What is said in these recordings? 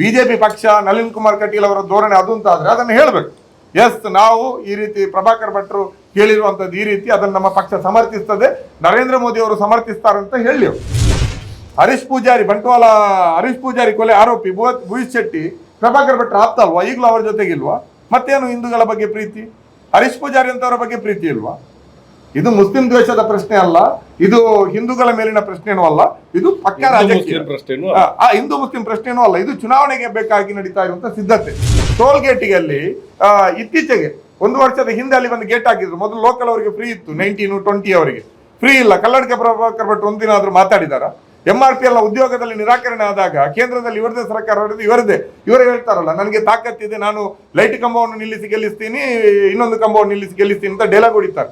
BJP ಪಕ್ಷ ನಳಿನ್ ಕುಮಾರ್ ಕಟೀಲ್ ಅವರ ಧೋರಣೆ ಅದು ಅಂತ ಆದ್ರೆ ಅದನ್ನು ಹೇಳ್ಬೇಕು. ಎಸ್ ನಾವು ಈ ರೀತಿ ಪ್ರಭಾಕರ್ ಭಟ್ರು ಹೇಳಿರುವಂತದ್ದು ಈ ರೀತಿ ಅದನ್ನು ನಮ್ಮ ಪಕ್ಷ ಸಮರ್ಥಿಸ್ತದೆ. ನರೇಂದ್ರ ಮೋದಿ ಅವರು ಸಮರ್ಥಿಸ್ತಾರಂತ ಹೇಳಿ. ಹರೀಶ್ ಪೂಜಾರಿ, ಬಂಟ್ವಾಳ, ಹರೀಶ್ ಪೂಜಾರಿ ಕೊಲೆ ಆರೋಪಿ ಭುವೀಶ್ ಶೆಟ್ಟಿ ಪ್ರಭಾಕರ್ ಭಟ್ರು ಆಪ್ತಲ್ವಾ ಈಗಲೂ ಅವರ ಜೊತೆಗಿಲ್ವಾ? ಮತ್ತೇನು ಹಿಂದೂಗಳ ಬಗ್ಗೆ ಪ್ರೀತಿ? ಹರೀಶ್ ಪೂಜಾರಿ ಅಂತವರ ಬಗ್ಗೆ ಪ್ರೀತಿ ಇಲ್ವಾ? ಇದು ಮುಸ್ಲಿಂ ದ್ವೇಷದ ಪ್ರಶ್ನೆ ಅಲ್ಲ ಇದು ಹಿಂದೂಗಳ ಮೇಲಿನ ಪ್ರಶ್ನೆನೂ ಅಲ್ಲ ಇದು ಪಕ್ಕ ರಾಜಕೀಯ. ಮುಸ್ಲಿಂ ಪ್ರಶ್ನೆನೂ ಆ, ಆ ಹಿಂದೂ ಮುಸ್ಲಿಂ ಪ್ರಶ್ನೆನೂ ಅಲ್ಲ ಇದು ಚುನಾವಣೆಗೆ ಬೇಕಾಗಿ ನಡೀತಾ ಇರುವಂತಹ ಸಿದ್ಧತೆ. ಟೋಲ್ ಗೇಟಿಗೆಲ್ಲಿ ಇತ್ತೀಚೆಗೆ ಒಂದು ವರ್ಷದ ಹಿಂದೆ ಅಲ್ಲಿ ಒಂದು ಗೇಟ್ ಹಾಕಿದ್ರು ಮೊದಲು ಲೋಕಲ್ ಅವರಿಗೆ ಫ್ರೀ ಇತ್ತು ನೈನ್ಟೀನ್ ಟ್ವೆಂಟಿ ಅವರಿಗೆ. ಫ್ರೀ ಇಲ್ಲ ಕಲ್ಲಡ್ಕ ಪ್ರಭಾಕರ್ ಭಟ್ ಒಂದಿನ ಆದ್ರೂ ಮಾತಾಡಿದಾರ. ಎಂ ಆರ್ ಪಿ ಎಲ್ಲ ಉದ್ಯೋಗದಲ್ಲಿ ನಿರಾಕರಣೆ ಆದಾಗ ಕೇಂದ್ರದಲ್ಲಿ ಇವರದೇ ಸರ್ಕಾರ ಹೊಡೆದು ಇವರದೇ ಇವರೇ ಹೇಳ್ತಾರಲ್ಲ ನನಗೆ ತಾಕತ್ತಿದೆ ನಾನು ಲೈಟ್ ಕಂಬವನ್ನು ನಿಲ್ಲಿಸಿ ಗೆಲ್ಲಿಸ್ತೀನಿ ಇನ್ನೊಂದು ಕಂಬವನ್ನು ನಿಲ್ಲಿಸಿ ಗೆಲ್ಲಿಸ್ತೀನಿ ಅಂತ ಡೇಲಾಗ್ ಹೊಡಿತಾರೆ.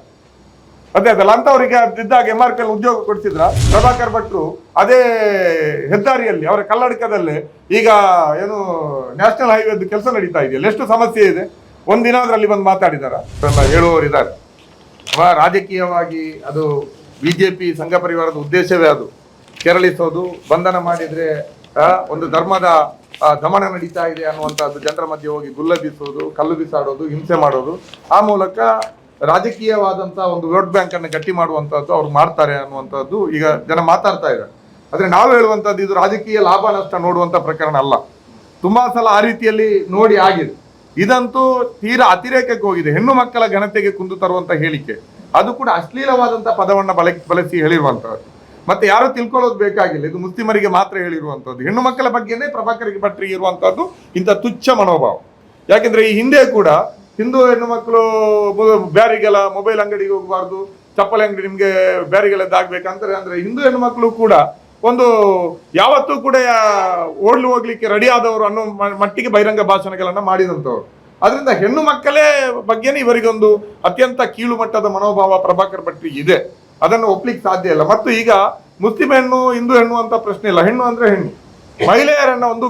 ಅದೇ ಅದಲ್ಲ ಅಂತವರಿಗೆ ಇದ್ದಾಗ ಎಂ ಆರ್ ಪಿ ಉದ್ಯೋಗ ಕೊಡ್ತಿದ್ರ ಪ್ರಭಾಕರ್ ಭಟ್ರು ಅದೇ ಹೆದ್ದಾರಿಯಲ್ಲಿ, ಅವರ ಕಲ್ಲಡಕದಲ್ಲಿ ಈಗ ಏನು ನ್ಯಾಷನಲ್ ಹೈವೇದು ಕೆಲಸ ನಡೀತಾ ಇದೆಯಲ್ಲ, ಎಷ್ಟು ಸಮಸ್ಯೆ ಇದೆ? ಒಂದಿನ ಅದರಲ್ಲಿ ಬಂದು ಮಾತಾಡಿದಾರ. ಹೇಳುವವರಿದ್ದಾರೆ ರಾಜಕೀಯವಾಗಿ ಅದು ಬಿಜೆಪಿ ಸಂಘ ಪರಿವಾರದ ಉದ್ದೇಶವೇ ಅದು. ಕೆರಳಿಸೋದು, ಬಂಧನ ಮಾಡಿದ್ರೆ ಒಂದು ಧರ್ಮದ ದಮನ ನಡೀತಾ ಇದೆ ಅನ್ನುವಂಥದ್ದು ಜನರ ಮಧ್ಯೆ ಹೋಗಿ ಗುಲ್ಲ ಬೀಸೋದು, ಕಲ್ಲು ಬಿಸಾಡೋದು, ಹಿಂಸೆ ಮಾಡೋದು, ಆ ಮೂಲಕ ರಾಜಕೀಯವಾದಂತಹ ಒಂದು ವೋಟ್ ಬ್ಯಾಂಕ್ ಅನ್ನು ಗಟ್ಟಿ ಮಾಡುವಂತಹದ್ದು ಅವ್ರು ಮಾಡ್ತಾರೆ ಅನ್ನುವಂಥದ್ದು ಈಗ ಜನ ಮಾತಾಡ್ತಾ ಇದ್ದಾರೆ. ಆದರೆ ನಾವು ಹೇಳುವಂಥದ್ದು ಇದು ರಾಜಕೀಯ ಲಾಭ ನಷ್ಟ ನೋಡುವಂತ ಪ್ರಕರಣ ಅಲ್ಲ. ತುಂಬಾ ಸಲ ಆ ರೀತಿಯಲ್ಲಿ ನೋಡಿ ಆಗಿದೆ. ಇದಂತೂ ತೀರಾ ಅತಿರೇಕಕ್ಕೆ ಹೋಗಿದೆ. ಹೆಣ್ಣು ಮಕ್ಕಳ ಘನತೆಗೆ ಕುಂದು ತರುವಂತ ಹೇಳಿಕೆ. ಅದು ಕೂಡ ಅಶ್ಲೀಲವಾದಂತ ಪದವನ್ನ ಬಳಕೆ, ಬಳಸಿ ಹೇಳಿರುವಂತಹದ್ದು. ಮತ್ತೆ ಯಾರು ತಿಳ್ಕೊಳ್ಳೋದು ಬೇಕಾಗಿಲ್ಲ. ಇದು ಮುಸ್ಲಿಮರಿಗೆ ಮಾತ್ರ ಹೇಳಿರುವಂತದ್ದು ಹೆಣ್ಣು ಮಕ್ಕಳ ಬಗ್ಗೆನೇ ಪ್ರಭಾಕರಿಗೆ ಭಟ್ರಿಗೆ ಇರುವಂತದ್ದು ಇಂಥ ತುಚ್ಛ ಮನೋಭಾವ. ಯಾಕೆಂದ್ರೆ ಈ ಹಿಂದೆ ಕೂಡ ಹಿಂದೂ ಹೆಣ್ಣು ಮಕ್ಕಳು ಬ್ಯಾರಿಗೆಲ್ಲ ಮೊಬೈಲ್ ಅಂಗಡಿಗೆ ಹೋಗಬಾರ್ದು, ಚಪ್ಪಲಿ ಅಂಗಡಿ ನಿಮ್ಗೆ ಬ್ಯಾರಿಗೆಲ್ಲದಾಗಬೇಕಂತಾರೆ ಅಂದರೆ ಹಿಂದೂ ಹೆಣ್ಣು ಮಕ್ಕಳು ಕೂಡ ಒಂದು ಯಾವತ್ತೂ ಕೂಡ ಓಡ್ಲು ಹೋಗ್ಲಿಕ್ಕೆ ರೆಡಿ ಆದವರು ಅನ್ನೋ ಮಟ್ಟಿಗೆ ಬಹಿರಂಗ ಭಾಷಣಗಳನ್ನ ಮಾಡಿದಂಥವ್ರು. ಅದರಿಂದ ಹೆಣ್ಣು ಮಕ್ಕಳೇ ಬಗ್ಗೆನೇ ಇವರಿಗೊಂದು ಅತ್ಯಂತ ಕೀಳು ಮಟ್ಟದ ಮನೋಭಾವ ಪ್ರಭಾಕರ್ ಭಟ್ರಿ ಇದೆ. ಅದನ್ನು ಒಪ್ಲಿಕ್ಕೆ ಸಾಧ್ಯ ಇಲ್ಲ. ಮತ್ತು ಈಗ ಮುಸ್ಲಿಂ ಹೆಣ್ಣು, ಹಿಂದೂ ಹೆಣ್ಣು ಅಂತ ಪ್ರಶ್ನೆ ಇಲ್ಲ. ಹೆಣ್ಣು ಅಂದ್ರೆ ಹೆಣ್ಣು. ಮಹಿಳೆಯರನ್ನ ಒಂದು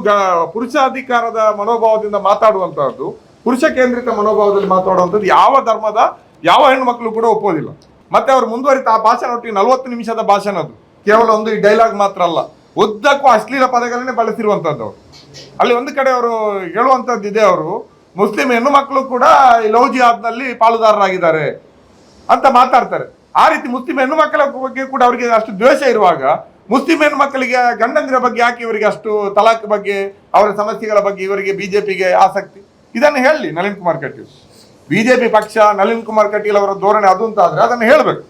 ಪುರುಷಾಧಿಕಾರದ ಮನೋಭಾವದಿಂದ ಮಾತಾಡುವಂತಹದ್ದು ಪುರುಷ ಕೇಂದ್ರಿತ ಮನೋಭಾವದಲ್ಲಿ ಮಾತಾಡುವಂಥದ್ದು ಯಾವ ಧರ್ಮದ, ಯಾವ ಹೆಣ್ಣು ಮಕ್ಕಳು ಕೂಡ ಒಪ್ಪೋದಿಲ್ಲ. ಮತ್ತೆ ಅವ್ರು ಮುಂದುವರಿತ ಆ ಭಾಷಣ ಒಟ್ಟಿಗೆ ನಲವತ್ತು ನಿಮಿಷದ ಭಾಷಣ ಅದು. ಕೇವಲ ಒಂದು ಈ ಡೈಲಾಗ್ ಮಾತ್ರ ಅಲ್ಲ. ಉದ್ದಕ್ಕೂ ಅಶ್ಲೀಲ ಪದಗಳನ್ನೇ ಬಳಸಿರುವಂಥದ್ದು ಅವರು. ಅಲ್ಲಿ ಒಂದು ಕಡೆ ಅವರು ಹೇಳುವಂಥದ್ದು ಇದೆ ಅವರು, ಮುಸ್ಲಿಂ ಹೆಣ್ಣು ಮಕ್ಕಳು ಕೂಡ ಈ ಲವ್ ಜಿಹಾದ್ನಲ್ಲಿ ಪಾಲುದಾರರಾಗಿದ್ದಾರೆ ಅಂತ ಮಾತಾಡ್ತಾರೆ. ಆ ರೀತಿ ಮುಸ್ಲಿಂ ಹೆಣ್ಣು ಮಕ್ಕಳ ಬಗ್ಗೆ ಕೂಡ ಅವರಿಗೆ ಅಷ್ಟು ದ್ವೇಷ ಇರುವಾಗ, ಮುಸ್ಲಿಂ ಹೆಣ್ಣು ಮಕ್ಕಳಿಗೆ ಗಂಡಂದಿರ ಬಗ್ಗೆ ಯಾಕೆ ಇವರಿಗೆ ಅಷ್ಟು ತಲಾಖ್ ಬಗ್ಗೆ, ಅವರ ಸಮಸ್ಯೆಗಳ ಬಗ್ಗೆ ಇವರಿಗೆ ಬಿಜೆಪಿಗೆ ಆಸಕ್ತಿ? ಇದನ್ನು ಹೇಳಿ ನಳಿನ್ ಕುಮಾರ್ ಕಟೀಲ್. ಬಿಜೆಪಿ ಪಕ್ಷ ನಳಿನ್ ಕುಮಾರ್ ಕಟೀಲ್ ಅವರ ಧೋರಣೆ ಅದು ಅಂತ ಆದ್ರೆ ಅದನ್ನು ಹೇಳಬೇಕು.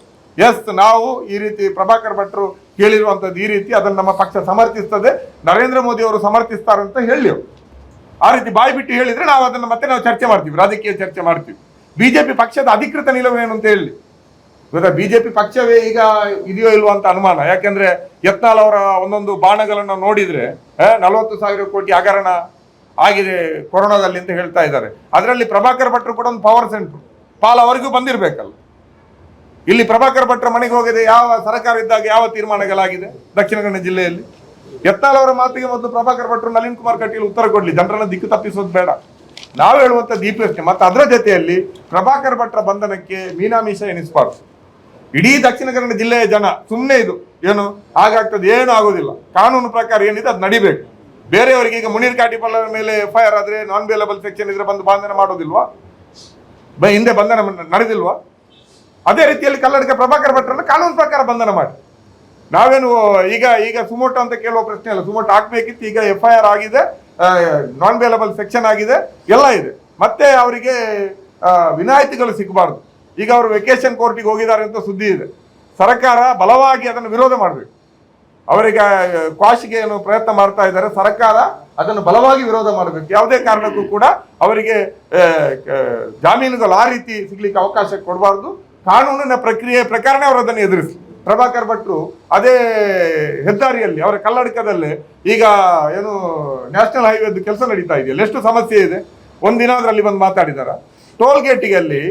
ಎಸ್, ನಾವು ಈ ರೀತಿ ಪ್ರಭಾಕರ್ ಭಟ್ರು ಹೇಳಿರುವಂಥದ್ದು ಈ ರೀತಿ, ಅದನ್ನು ನಮ್ಮ ಪಕ್ಷ ಸಮರ್ಥಿಸ್ತದೆ, ನರೇಂದ್ರ ಮೋದಿ ಅವರು ಸಮರ್ಥಿಸ್ತಾರಂತ ಹೇಳಿ ಅವ್ರು. ಆ ರೀತಿ ಬಾಯಿ ಬಿಟ್ಟು ಹೇಳಿದ್ರೆ ನಾವು ಅದನ್ನು ಮತ್ತೆ ನಾವು ಚರ್ಚೆ ಮಾಡ್ತೀವಿ, ರಾಜಕೀಯ ಚರ್ಚೆ ಮಾಡ್ತೀವಿ. ಬಿಜೆಪಿ ಪಕ್ಷದ ಅಧಿಕೃತ ನಿಲುವೇನು ಅಂತ ಹೇಳಿ. ಗೊತ್ತಾ ಬಿಜೆಪಿ ಪಕ್ಷವೇ ಈಗ ಇದೆಯೋ ಇಲ್ವೋ ಅಂತ ಅನುಮಾನ. ಯಾಕೆಂದ್ರೆ ಯತ್ನಾಲ್ ಅವರ ಒಂದೊಂದು ಬಾಣಗಳನ್ನು ನೋಡಿದ್ರೆ ನಲವತ್ತು ಸಾವಿರ ಕೋಟಿ ಹಗರಣ ಆಗಿದೆ ಕೊರೋನಾದಲ್ಲಿ ಅಂತ ಹೇಳ್ತಾ ಇದ್ದಾರೆ. ಅದರಲ್ಲಿ ಪ್ರಭಾಕರ್ ಭಟ್ರು ಕೂಡ ಒಂದು ಪವರ್ ಸೆಂಟ್ರು ಅವರಿಗೂ ಬಂದಿರಬೇಕಲ್ಲ. ಇಲ್ಲಿ ಪ್ರಭಾಕರ್ ಭಟ್ರ ಮನೆಗೆ ಹೋಗಿದೆ ಯಾವ ಸರ್ಕಾರ ಇದ್ದಾಗ ಯಾವ ತೀರ್ಮಾನಗಳಾಗಿದೆ ದಕ್ಷಿಣ ಕನ್ನಡ ಜಿಲ್ಲೆಯಲ್ಲಿ? ಯತ್ನಾಳ್ ಅವರ ಮಾತಿಗೆ ಮೊದಲು ಪ್ರಭಾಕರ್ ಭಟ್ರು ನಳಿನ್ ಕುಮಾರ್ ಕಟೀಲ್ ಉತ್ತರ ಕೊಡಲಿ. ಜನರನ್ನ ದಿಕ್ಕು ತಪ್ಪಿಸೋದು ಬೇಡ. ನಾವು ಹೇಳುವಂತ ಪ್ರಶ್ನೆ ಮತ್ತೆ ಅದರ ಜೊತೆಯಲ್ಲಿ ಪ್ರಭಾಕರ್ ಭಟ್ರ ಬಂಧನಕ್ಕೆ ಮೀನಾಮೀಷ ಎನಿಸ್ಬಾರ್ದು. ಇಡೀ ದಕ್ಷಿಣ ಕನ್ನಡ ಜಿಲ್ಲೆಯ ಜನ ಸುಮ್ಮನೆ ಇದು. ಏನು? ಹಾಗಾಗ್ತದೆ, ಏನು ಆಗೋದಿಲ್ಲ. ಕಾನೂನು ಪ್ರಕಾರ ಏನಿದೆ, ಅದು ನಡಿಬೇಕು. ಬೇರೆಯವರಿಗೆ ಈಗ ಮುನೀರ್ ಕಾಟಿಪಲ್ಲರ ಮೇಲೆ ಎಫ್ ಐ ಆರ್ ಆದ್ರೆ ನಾನ್ ಬೇಲಬಲ್ ಸೆಕ್ಷನ್ ಇದ್ರೆ ಬಂದು ಬಂಧನ ಮಾಡೋದಿಲ್ವಾ? ಹಿಂದೆ ಬಂಧನ ನಡೆದಿಲ್ವಾ? ಅದೇ ರೀತಿಯಲ್ಲಿ ಕಲ್ಲಡಕ ಪ್ರಭಾಕರ್ ಭಟ್ರನ್ನ ಕಾನೂನು ಪ್ರಕಾರ ಬಂಧನ ಮಾಡಿ. ನಾವೇನು, ಈಗ ಈಗ ಸುಮೋಟ ಅಂತ ಕೇಳುವ ಪ್ರಶ್ನೆ ಇಲ್ಲ ಸುಮೋಟ ಹಾಕ್ಬೇಕಿತ್ತು ಈಗ ಎಫ್ ಐ ಆರ್ ಆಗಿದೆ ನಾನ್ ಬೇಲಬಲ್ ಸೆಕ್ಷನ್ ಆಗಿದೆ, ಎಲ್ಲ ಇದೆ. ಮತ್ತೆ ಅವರಿಗೆ ವಿನಾಯಿತಿಗಳು ಸಿಗಬಾರ್ದು. ಈಗ ಅವರು ವೆಕೇಶನ್ ಕೋರ್ಟಿಗೆ ಹೋಗಿದ್ದಾರೆ ಅಂತ ಸುದ್ದಿ ಇದೆ. ಸರ್ಕಾರ ಬಲವಾಗಿ ಅದನ್ನು ವಿರೋಧ ಮಾಡಬೇಕು. ಅವರಿಗೆ ಕ್ವಾಶಿಗೆ ಏನು ಪ್ರಯತ್ನ ಮಾಡ್ತಾ ಇದ್ದಾರೆ, ಸರ್ಕಾರ ಅದನ್ನು ಬಲವಾಗಿ ವಿರೋಧ ಮಾಡಬೇಕು. ಯಾವುದೇ ಕಾರಣಕ್ಕೂ ಕೂಡ ಅವರಿಗೆ ಜಾಮೀನುಗಳು ಆ ರೀತಿ ಸಿಗ್ಲಿಕ್ಕೆ ಅವಕಾಶ ಕೊಡಬಾರ್ದು. ಕಾನೂನಿನ ಪ್ರಕ್ರಿಯೆ ಪ್ರಕಾರನೇ ಅವರು ಅದನ್ನು ಎದುರಿಸಿ. ಪ್ರಭಾಕರ್ ಭಟ್ರು ಅದೇ ಹೆದ್ದಾರಿಯಲ್ಲಿ, ಅವರ ಕಲ್ಲಡಕದಲ್ಲಿ ಈಗ ಏನು ನ್ಯಾಷನಲ್ ಹೈವೇದು ಕೆಲಸ ನಡೀತಾ ಇದೆಯಲ್ಲ, ಎಷ್ಟು ಸಮಸ್ಯೆ ಇದೆ? ಒಂದಿನ ಅದರಲ್ಲಿ ಬಂದು ಮಾತಾಡಿದಾರ. ಟೋಲ್ ಗೇಟಿಗೆ ಅಲ್ಲಿ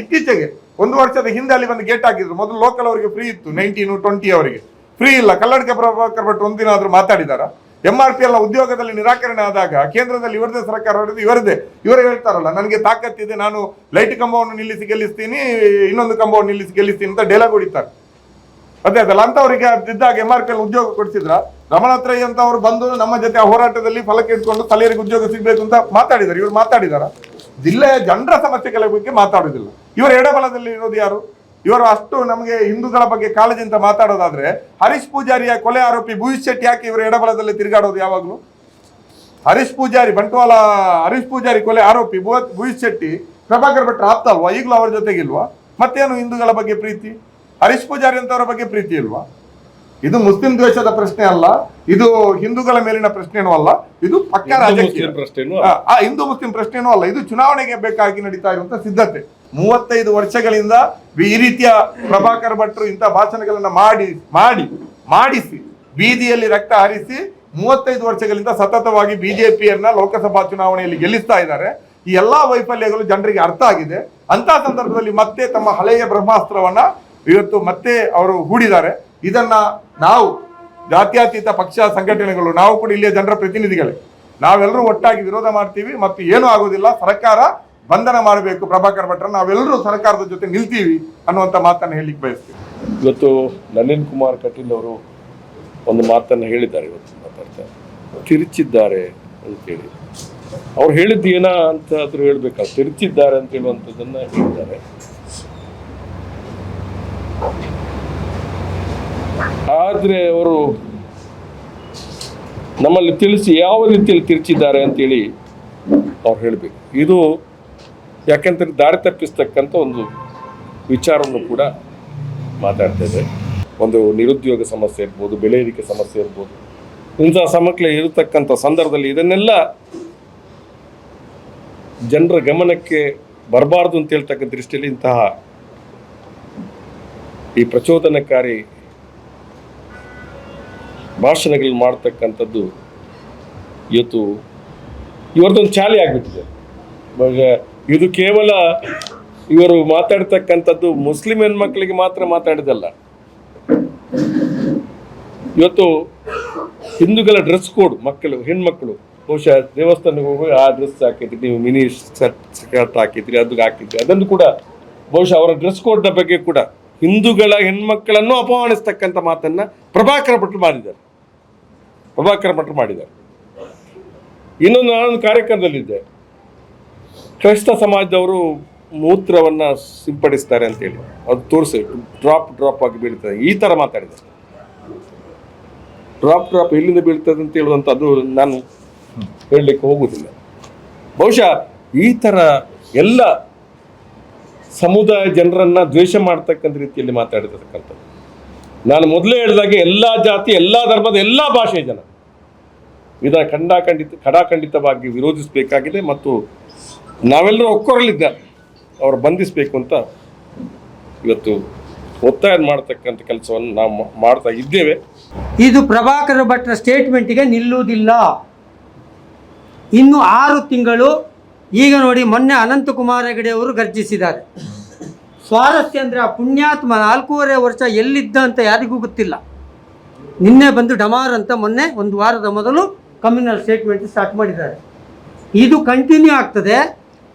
ಇತ್ತೀಚೆಗೆ ಒಂದು ವರ್ಷದ ಹಿಂದೆ ಅಲ್ಲಿ ಬಂದು ಗೇಟ್ ಹಾಕಿದ್ರು. ಮೊದಲು ಲೋಕಲ್ ಅವರಿಗೆ ಫ್ರೀ ಇತ್ತು ನೈನ್ಟೀನು ಟ್ವೆಂಟಿ ಅವರಿಗೆ. ಫ್ರೀ ಇಲ್ಲ. ಕಲ್ಲಡಿಕೆ ಪ್ರಭಾಕರ್ ಭಟ್ ಒಂದಿನ ಆದ್ರೂ ಮಾತಾಡಿದಾರ. ಎಂ ಆರ್ ಪಿ ಎಲ್ಲ ಉದ್ಯೋಗದಲ್ಲಿ ನಿರಾಕರಣೆ ಆದಾಗ ಕೇಂದ್ರದಲ್ಲಿ ಇವರದೇ ಸರ್ಕಾರ ಹೊಡೆದು ಇವರದೇ. ಇವರು ಹೇಳ್ತಾರಲ್ಲ, ನನಗೆ ತಾಕತ್ತಿದೆ ನಾನು ಲೈಟ್ ಕಂಬವನ್ನು ನಿಲ್ಲಿಸಿ ಗೆಲ್ಲಿಸ್ತೀನಿ, ಇನ್ನೊಂದು ಕಂಬವನ್ನು ನಿಲ್ಲಿಸಿ ಗೆಲ್ಲಿಸ್ತೀನಿ ಅಂತ ಡೇಲಾಗ್ ಹೊಡಿತಾರೆ. ಅದೇ ಅದಲ್ಲ ಅಂತವರಿಗೆ ಇದ್ದಾಗ ಎಂ ಆರ್ ಪಿ ಉದ್ಯೋಗ ಕೊಡಿಸಿದ್ರ. ರಮಣಾತ್ರಯ್ಯ ಅಂತ ಅವರು ಬಂದು ನಮ್ಮ ಜೊತೆ ಆ ಹೋರಾಟದಲ್ಲಿ ಫಲಕ್ಕೆ ಇಟ್ಕೊಂಡು ತಲೆಯರಿಗೆ ಉದ್ಯೋಗ ಸಿಗಬೇಕು ಅಂತ ಮಾತಾಡಿದ್ದಾರೆ ಇವರು ಮಾತಾಡಿದಾರ. ಜಿಲ್ಲೆಯ ಜನರ ಸಮಸ್ಯೆಗಳ ಬಗ್ಗೆ ಮಾತಾಡುದಿಲ್ಲ ಇವರು ಎಡಬಲದಲ್ಲಿ ಇರೋದು ಯಾರು? ಇವರು ಅಷ್ಟು ನಮಗೆ ಹಿಂದೂಗಳ ಬಗ್ಗೆ ಕಾಳಜಿ ಅಂತ ಮಾತಾಡೋದಾದ್ರೆ ಹರೀಶ್ ಪೂಜಾರಿಯ ಕೊಲೆ ಆರೋಪಿ ಭೂಯಿಷ್ ಶೆಟ್ಟಿ ಯಾಕೆ ಇವರು ಎಡಬಲದಲ್ಲಿ ತಿರುಗಾಡೋದು ಯಾವಾಗಲೂ? ಹರೀಶ್ ಪೂಜಾರಿ ಬಂಟ್ವಾಳ ಹರೀಶ್ ಪೂಜಾರಿ ಕೊಲೆ ಆರೋಪಿ ಭೂಷ್ ಭೂಯಿಷ್ ಶೆಟ್ಟಿ ಪ್ರಭಾಕರ್ ಭಟ್ರ ಆಪ್ತಲ್ವಾ? ಈಗಲೂ ಅವರ ಜೊತೆಗಿಲ್ವಾ? ಮತ್ತೇನು ಹಿಂದೂಗಳ ಬಗ್ಗೆ ಪ್ರೀತಿ? ಹರೀಶ್ ಪೂಜಾರಿ ಅಂತವರ ಬಗ್ಗೆ ಪ್ರೀತಿ ಇಲ್ವಾ? ಇದು ಮುಸ್ಲಿಂ ದ್ವೇಷದ ಪ್ರಶ್ನೆ ಅಲ್ಲ ಇದು ಹಿಂದೂಗಳ ಮೇಲಿನ ಪ್ರಶ್ನೆನೂ ಅಲ್ಲ ಇದು ಪಕ್ಕ ರಾಜಕೀಯ. ಹಿಂದೂ ಮುಸ್ಲಿಂ ಪ್ರಶ್ನೆನೂ ಅಲ್ಲ ಇದು ಚುನಾವಣೆಗೆ ಬೇಕಾಗಿ ನಡೀತಾ ಇರುವಂತಹ ಸಿದ್ಧತೆ. ಮೂವತ್ತೈದು ವರ್ಷಗಳಿಂದ ಈ ರೀತಿಯ ಪ್ರಭಾಕರ್ ಭಟ್ರು ಇಂಥ ಭಾಷಣಗಳನ್ನು ಮಾಡಿ ಮಾಡಿ, ಮಾಡಿಸಿ, ಬೀದಿಯಲ್ಲಿ ರಕ್ತ ಹರಿಸಿ ಮೂವತ್ತೈದು ವರ್ಷಗಳಿಂದ ಸತತವಾಗಿ ಬಿಜೆಪಿಯನ್ನ ಲೋಕಸಭಾ ಚುನಾವಣೆಯಲ್ಲಿ ಗೆಲ್ಲಿಸ್ತಾ ಇದ್ದಾರೆ. ಈ ಎಲ್ಲಾ ವೈಫಲ್ಯಗಳು ಜನರಿಗೆ ಅರ್ಥ ಆಗಿದೆ. ಅಂತ ಸಂದರ್ಭದಲ್ಲಿ ಮತ್ತೆ ತಮ್ಮ ಹಳೆಯ ಬ್ರಹ್ಮಾಸ್ತ್ರವನ್ನ ಇವತ್ತು ಮತ್ತೆ ಅವರು ಹೂಡಿದ್ದಾರೆ. ಇದನ್ನ ನಾವು, ಜಾತ್ಯತೀತ ಪಕ್ಷ ಸಂಘಟನೆಗಳು, ನಾವು ಕೂಡ ಇಲ್ಲಿಯ ಜನರ ಪ್ರತಿನಿಧಿಗಳೇ. ನಾವೆಲ್ಲರೂ ಒಟ್ಟಾಗಿ ವಿರೋಧ ಮಾಡ್ತೀವಿ ಮತ್ತು ಏನೂ ಆಗೋದಿಲ್ಲ. ಸರ್ಕಾರ ಬಂಧನ ಮಾಡಬೇಕು, ಪ್ರಭಾಕರ್ ಭಟ್ರ, ನಾವೆಲ್ಲರೂ ಸರ್ಕಾರದ ಜೊತೆ ನಿಲ್ತೀವಿ ಅನ್ನುವಂಥ ಮಾತನ್ನು ಹೇಳಿಕ್ ಬಯಸ್ತೀವಿ. ಇವತ್ತು ನಳಿನ್ ಕುಮಾರ್ ಕಟೀಲ್ ಅವರು ಒಂದು ಮಾತನ್ನು ಹೇಳಿದ್ದಾರೆ ಇವತ್ತು ಮಾತಾಡ್ತಾರೆ ತಿರುಚಿದ್ದಾರೆ ಅಂತೇಳಿ ಅವ್ರು ಹೇಳಿದ್ದು ಏನ ಅಂತ ಆದ್ರೂ ಹೇಳ್ಬೇಕಾದ್ರೆ ತಿರುಚಿದ್ದಾರೆ ಅಂತ ಹೇಳುವಂಥದ್ದನ್ನ ಹೇಳಿದ್ದಾರೆ. ಆದರೆ ಅವರು ನಮ್ಮಲ್ಲಿ ತಿಳಿಸಿ ಯಾವ ರೀತಿಯಲ್ಲಿ ತಿರುಚಿದ್ದಾರೆ ಅಂತೇಳಿ ಅವ್ರು ಹೇಳಬೇಕು. ಇದು ಯಾಕೆಂದ್ರೆ ದಾರಿ ತಪ್ಪಿಸ್ತಕ್ಕಂಥ ಒಂದು ವಿಚಾರವನ್ನು ಕೂಡ ಮಾತಾಡ್ತೇವೆ ಒಂದು ನಿರುದ್ಯೋಗ ಸಮಸ್ಯೆ ಇರ್ಬೋದು, ಬೆಲೆ ಏರಿಕೆ ಸಮಸ್ಯೆ ಇರ್ಬೋದು, ಇಂಥ ಸಮಕ್ಲೆ ಇರತಕ್ಕಂಥ ಸಂದರ್ಭದಲ್ಲಿ ಇದನ್ನೆಲ್ಲ ಜನರ ಗಮನಕ್ಕೆ ಬರಬಾರ್ದು ಅಂತ ಹೇಳ್ತಕ್ಕಂಥ ದೃಷ್ಟಿಯಲ್ಲಿ ಇಂತಹ ಈ ಪ್ರಚೋದನಕಾರಿ ಭಾಷಣಗಳು ಮಾಡ್ತಕ್ಕಂಥದ್ದು ಇವತ್ತು ಇವ್ರದ್ದೊಂದು ಚಾಲಿ ಆಗಿಬಿಟ್ಟಿದೆ. ಇವಾಗ ಇದು ಕೇವಲ ಇವರು ಮಾತಾಡ್ತಕ್ಕಂಥದ್ದು ಮುಸ್ಲಿಂ ಹೆಣ್ಮಕ್ಳಿಗೆ ಮಾತ್ರ ಮಾತಾಡಿದಲ್ಲ. ಇವತ್ತು ಹಿಂದೂಗಳ ಡ್ರೆಸ್ ಕೋಡ್ ಮಕ್ಕಳು, ಹೆಣ್ಮಕ್ಳು, ಬಹುಶಃ ದೇವಸ್ಥಾನಕ್ಕೆ ಹೋಗಿ ಆ ಡ್ರೆಸ್ ಹಾಕಿದ್ರಿ, ನೀವು ಮಿನಿ ಶರ್ಟ್ ಹಾಕಿದ್ರಿ, ಅದು ಹಾಕಿದ್ರಿ, ಅದನ್ನು ಕೂಡ ಬಹುಶಃ ಅವರ ಡ್ರೆಸ್ ಕೋಡ್ನ ಬಗ್ಗೆ ಕೂಡ ಹಿಂದೂಗಳ ಹೆಣ್ಮಕ್ಕಳನ್ನು ಅಪಮಾನಿಸ್ತಕ್ಕಂಥ ಮಾತನ್ನ ಪ್ರಭಾಕರ ಭಟ್ರು ಮಾಡಿದ್ದಾರೆ. ಪ್ರಭಾಕರ ಭಟ್ರು ಮಾಡಿದ್ದಾರೆ. ಇನ್ನೊಂದು ನಾನೊಂದು ಕಾರ್ಯಕ್ರಮದಲ್ಲಿದ್ದೆ. ಕ್ರೈಸ್ತ ಸಮಾಜದವರು ಮೂತ್ರವನ್ನ ಸಿಂಪಡಿಸ್ತಾರೆ ಅಂತೇಳಿ. ಅದು ತೋರಿಸಿ, ಡ್ರಾಪ್ ಡ್ರಾಪ್ ಆಗಿ ಬೀಳ್ತದೆ. ಈ ತರ ಮಾತಾಡಿದೆ. ಡ್ರಾಪ್ ಡ್ರಾಪ್ ಎಲ್ಲಿಂದ ಬೀಳ್ತದೆ ಅಂತ ಹೇಳುವಂತ ಅದು ನಾನು ಹೇಳಲಿಕ್ಕೆ ಹೋಗುವುದಿಲ್ಲ ಬಹುಶಃ ಈ ತರ ಎಲ್ಲ ಸಮುದಾಯ ಜನರನ್ನ ದ್ವೇಷ ಮಾಡ್ತಕ್ಕಂಥ ರೀತಿಯಲ್ಲಿ ಮಾತಾಡಿರ್ತಕ್ಕಂಥದ್ದು. ನಾನು ಮೊದಲೇ ಹೇಳಿದಾಗೆ ಎಲ್ಲ ಜಾತಿ, ಎಲ್ಲ ಧರ್ಮದ ಎಲ್ಲ ಭಾಷೆಯ ಜನ. ಇದನ್ನು ಖಂಡಾಖಂಡಿತ, ಖಡಾಖಂಡಿತವಾಗಿ ವಿರೋಧಿಸಬೇಕಾಗಿದೆ ಮತ್ತು ನಾವೆಲ್ಲರೂ ಒಕ್ಕೊರಲಿದ್ದಾರೆ ಅವ್ರು ಬಂಧಿಸಬೇಕು ಅಂತ ಇವತ್ತು ಒತ್ತಾಯ ಮಾಡ್ತಕ್ಕಂಥ ಕೆಲಸವನ್ನು ನಾವು ಮಾಡ್ತಾ ಇದ್ದೇವೆ. ಇದು ಪ್ರಭಾಕರ ಭಟ್ರ ಸ್ಟೇಟ್ಮೆಂಟಿಗೆ ನಿಲ್ಲುವುದಿಲ್ಲ. ಇನ್ನು ಆರು ತಿಂಗಳು ಈಗ ನೋಡಿ ಮೊನ್ನೆ ಅನಂತಕುಮಾರ ಹೆಗಡೆ ಅವರು ಗರ್ಜಿಸಿದ್ದಾರೆ. ಸ್ವಾರಸ್ಯ ಅಂದರೆ ಆ ಪುಣ್ಯಾತ್ಮ ನಾಲ್ಕೂವರೆ ವರ್ಷ ಎಲ್ಲಿದ್ದ ಅಂತ ಯಾರಿಗೂ ಗೊತ್ತಿಲ್ಲ. ನಿನ್ನೆ ಬಂದು ಡಮಾರ್ ಅಂತ ಮೊನ್ನೆ ಒಂದು ವಾರದ ಮೊದಲು ಕಮ್ಯುನಲ್ ಸ್ಟೇಟ್ಮೆಂಟ್ ಸ್ಟಾರ್ಟ್ ಮಾಡಿದ್ದಾರೆ. ಇದು ಕಂಟಿನ್ಯೂ ಆಗ್ತದೆ.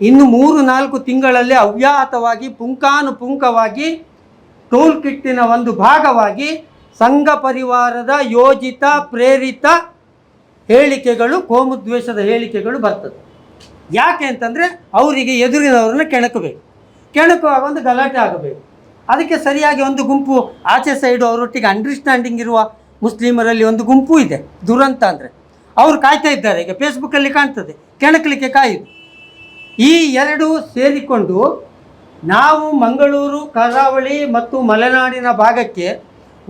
ಇನ್ನು ಮೂರು ನಾಲ್ಕು ತಿಂಗಳಲ್ಲಿ ಅವ್ಯಾಹತವಾಗಿ ಪುಂಖಾನುಪುಂಖವಾಗಿ ಟೋಲ್ ಕಿಟ್ಟಿನ ಒಂದು ಭಾಗವಾಗಿ ಸಂಘ ಪರಿವಾರದ ಯೋಜಿತ, ಪ್ರೇರಿತ ಹೇಳಿಕೆಗಳು ಕೋಮುದ್ವೇಷದ ಹೇಳಿಕೆಗಳು ಬರ್ತದೆ. ಯಾಕೆ ಅಂತಂದರೆ ಅವರಿಗೆ ಎದುರಿನವ್ರನ್ನ ಕೆಣಕಬೇಕು. ಕೆಣಕುವಾಗ ಒಂದು ಗಲಾಟೆ ಆಗಬೇಕು. ಅದಕ್ಕೆ ಸರಿಯಾಗಿ ಒಂದು ಗುಂಪು, ಆಚೆ ಸೈಡು ಅವರೊಟ್ಟಿಗೆ ಅಂಡರ್ಸ್ಟ್ಯಾಂಡಿಂಗ್ ಇರುವ ಮುಸ್ಲಿಮರಲ್ಲಿ ಒಂದು ಗುಂಪು ಇದೆ, ದುರಂತ ಅಂದರೆ. ಅವರು ಕಾಯ್ತಾ ಇದ್ದಾರೆ, ಈಗ ಫೇಸ್ಬುಕ್ಕಲ್ಲಿ ಕಾಣ್ತದೆ, ಕೆಣಕಲಿಕ್ಕೆ ಕಾಯುದು. ಈ ಎರಡು ಸೇರಿಕೊಂಡು ನಾವು ಮಂಗಳೂರು ಕರಾವಳಿ ಮತ್ತು ಮಲೆನಾಡಿನ ಭಾಗಕ್ಕೆ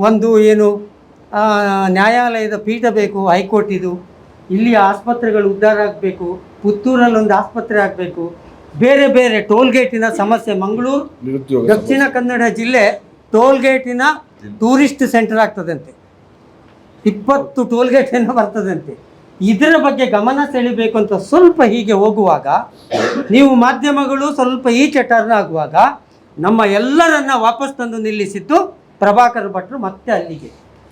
ಒಂದು ಏನು ನ್ಯಾಯಾಲಯದ ಪೀಠ ಬೇಕು ಹೈಕೋರ್ಟ್ ಇದು. ಇಲ್ಲಿ ಆಸ್ಪತ್ರೆಗಳು ಉದ್ಧಾರ ಆಗಬೇಕು ಪುತ್ತೂರಲ್ಲೊಂದು ಆಸ್ಪತ್ರೆ ಆಗಬೇಕು. ಬೇರೆ ಬೇರೆ ಟೋಲ್ಗೇಟಿನ ಸಮಸ್ಯೆ ಮಂಗಳೂರು ದಕ್ಷಿಣ ಕನ್ನಡ ಜಿಲ್ಲೆ ಟೋಲ್ಗೇಟಿನ ಟೂರಿಸ್ಟ್ ಸೆಂಟರ್ ಆಗ್ತದಂತೆ. ಇಪ್ಪತ್ತು ಟೋಲ್ಗೇಟನ್ನು ಏನೋ ಬರ್ತದಂತೆ. ಇದರ ಬಗ್ಗೆ ಗಮನ ಸೆಳಿಬೇಕು ಅಂತ ಸ್ವಲ್ಪ ಹೀಗೆ ಹೋಗುವಾಗ ನೀವು ಮಾಧ್ಯಮಗಳು ಸ್ವಲ್ಪ ಈಚೆ ಟರ್ನ್ ಆಗುವಾಗ ನಮ್ಮ ಎಲ್ಲರನ್ನ ವಾಪಸ್ ತಂದು ನಿಲ್ಲಿಸಿದ್ದು ಪ್ರಭಾಕರ್ ಭಟ್ರು ಮತ್ತೆ ಅಲ್ಲಿಗೆ.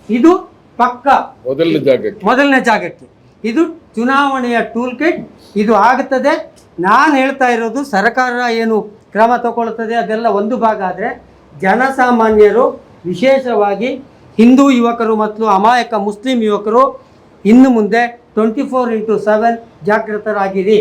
ಇದು ಪಕ್ಕ. ಮೊದಲನೇ ಜಾಗಕ್ಕೆ. ಮೊದಲನೇ ಜಾಗಕ್ಕೆ. ಇದು ಚುನಾವಣೆಯ ಟೂಲ್ ಕಿಟ್ ಇದು ಆಗುತ್ತದೆ ನಾನು ಹೇಳ್ತಾ ಇರೋದು ಸರ್ಕಾರ ಏನು ಕ್ರಮ ತಗೊಳ್ತದೆ ಅದೆಲ್ಲ ಒಂದು ಭಾಗ ಆದರೆ ಜನಸಾಮಾನ್ಯರು ವಿಶೇಷವಾಗಿ ಹಿಂದೂ ಯುವಕರು ಮತ್ತು ಅಮಾಯಕ ಮುಸ್ಲಿಂ ಯುವಕರು ಇನ್ನು ಮುಂದೆ ಟ್ವೆಂಟಿ ಫೋರ್ ಇಂಟು ಸೆವೆನ್ ಜಾಗೃತರಾಗಿರಿ.